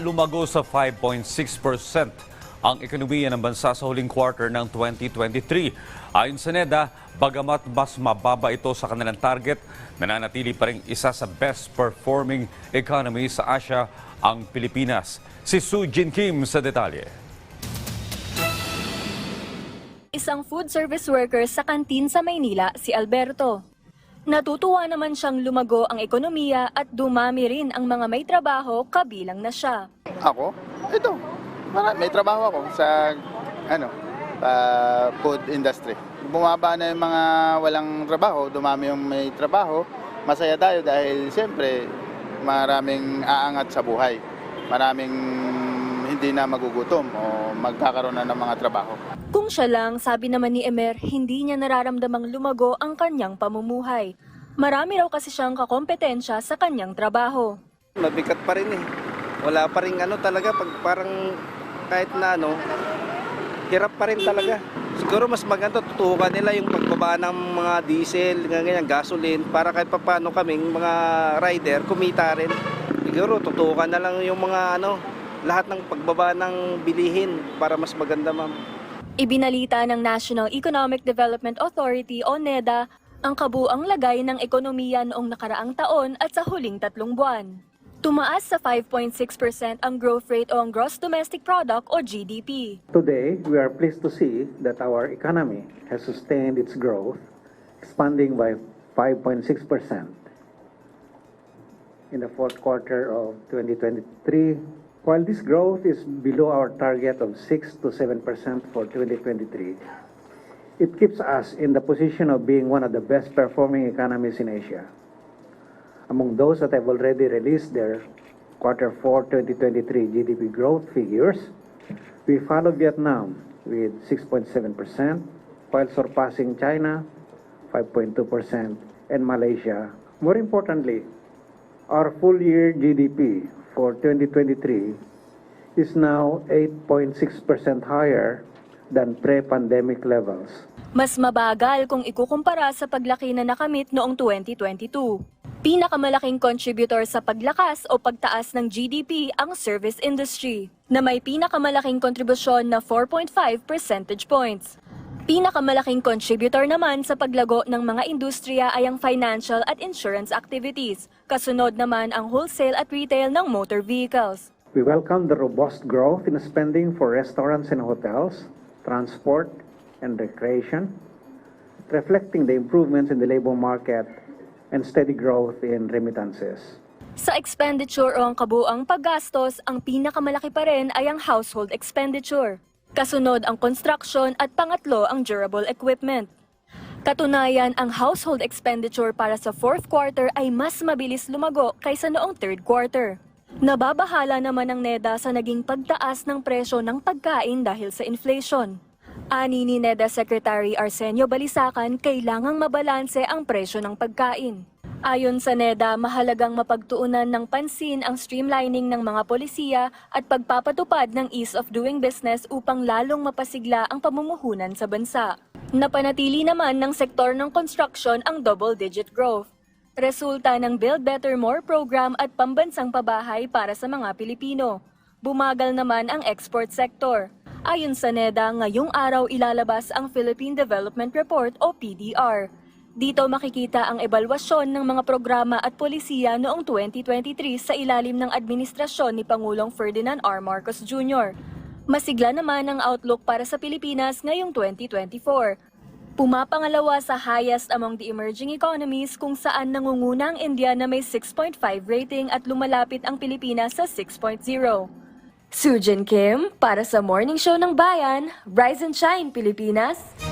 Lumago sa 5.6% ang ekonomiya ng bansa sa huling quarter ng 2023. Ayon sa NEDA, bagamat mas mababa ito sa kanilang target, nananatili pa rin isa sa best performing economy sa Asia ang Pilipinas. Si Soo Jin Kim sa detalye. Isang food service worker sa kantin sa Maynila, si Alberto. Natutuwa naman siyang lumago ang ekonomiya at dumami rin ang mga may trabaho kabilang na siya. Ako? Ito. May trabaho ako sa ano, ah, food industry. Bumaba na yung mga walang trabaho, dumami yung may trabaho. Masaya tayo dahil siyempre maraming aangat sa buhay. Maraming hindi na magugutom o magkakaroon na ng mga trabaho. Kung siya lang, sabi naman ni Emer, hindi niya nararamdamang lumago ang kanyang pamumuhay. Marami raw kasi siyang kakompetensya sa kanyang trabaho. Mabigat pa rin eh. Wala pa rin ano talaga pag parang kahit na ano, hirap pa rin talaga. Siguro mas maganda tutukan nila yung pagbaba ng mga diesel, ganyan, gasoline, para kahit papano kaming mga rider kumita rin. Siguro tutukan na lang yung mga ano, lahat ng pagbaba ng bilihin para mas maganda ma'am. Ibinalita ng National Economic Development Authority o NEDA ang kabuang lagay ng ekonomiya noong nakaraang taon at sa huling tatlong buwan. Tumaas sa 5.6% ang growth rate o ang gross domestic product o GDP. Today, we are pleased to see that our economy has sustained its growth, expanding by 5.6% in the fourth quarter of 2023. While this growth is below our target of 6 to 7% for 2023, it keeps us in the position of being one of the best performing economies in Asia. Among those that have already released their quarter 4 2023 GDP growth figures, we follow Vietnam with 6.7%, while surpassing China 5.2% and Malaysia. More importantly, our full year GDP for 2023 is now 8.6% higher than pre-pandemic levels. Mas mabagal kung ikukumpara sa paglaki na nakamit noong 2022. Pinakamalaking contributor sa paglakas o pagtaas ng GDP ang service industry, na may pinakamalaking kontribusyon na 4.5 percentage points. Pinakamalaking contributor naman sa paglago ng mga industriya ay ang financial at insurance activities. Kasunod naman ang wholesale at retail ng motor vehicles. We welcome the robust growth in spending for restaurants and hotels, transport, and recreation, reflecting the improvements in the labor market and steady growth in remittances. Sa expenditure o ang kabuang paggastos, ang pinakamalaki pa rin ay ang household expenditure. Kasunod ang construction at pangatlo ang durable equipment. Katunayan, ang household expenditure para sa fourth quarter ay mas mabilis lumago kaysa noong third quarter. Nababahala naman ang NEDA sa naging pagtaas ng presyo ng pagkain dahil sa inflation. Ani ni NEDA Secretary Arsenio Balisacan, kailangang mabalanse ang presyo ng pagkain. Ayon sa NEDA, mahalagang mapagtuunan ng pansin ang streamlining ng mga polisiya at pagpapatupad ng ease of doing business upang lalong mapasigla ang pamumuhunan sa bansa. Napanatili naman ng sektor ng construction ang double-digit growth. Resulta ng Build Better More program at pambansang pabahay para sa mga Pilipino. Bumagal naman ang export sector. Ayon sa NEDA, ngayong araw ilalabas ang Philippine Development Report o PDR. Dito makikita ang ebalwasyon ng mga programa at polisiya noong 2023 sa ilalim ng administrasyon ni Pangulong Ferdinand R. Marcos Jr. Masigla naman ang outlook para sa Pilipinas ngayong 2024. Pumapangalawa sa highest among the emerging economies kung saan nangunguna ang India na may 6.5 rating at lumalapit ang Pilipinas sa 6.0. Sujin Kim para sa Morning Show ng Bayan, Rise and Shine Pilipinas.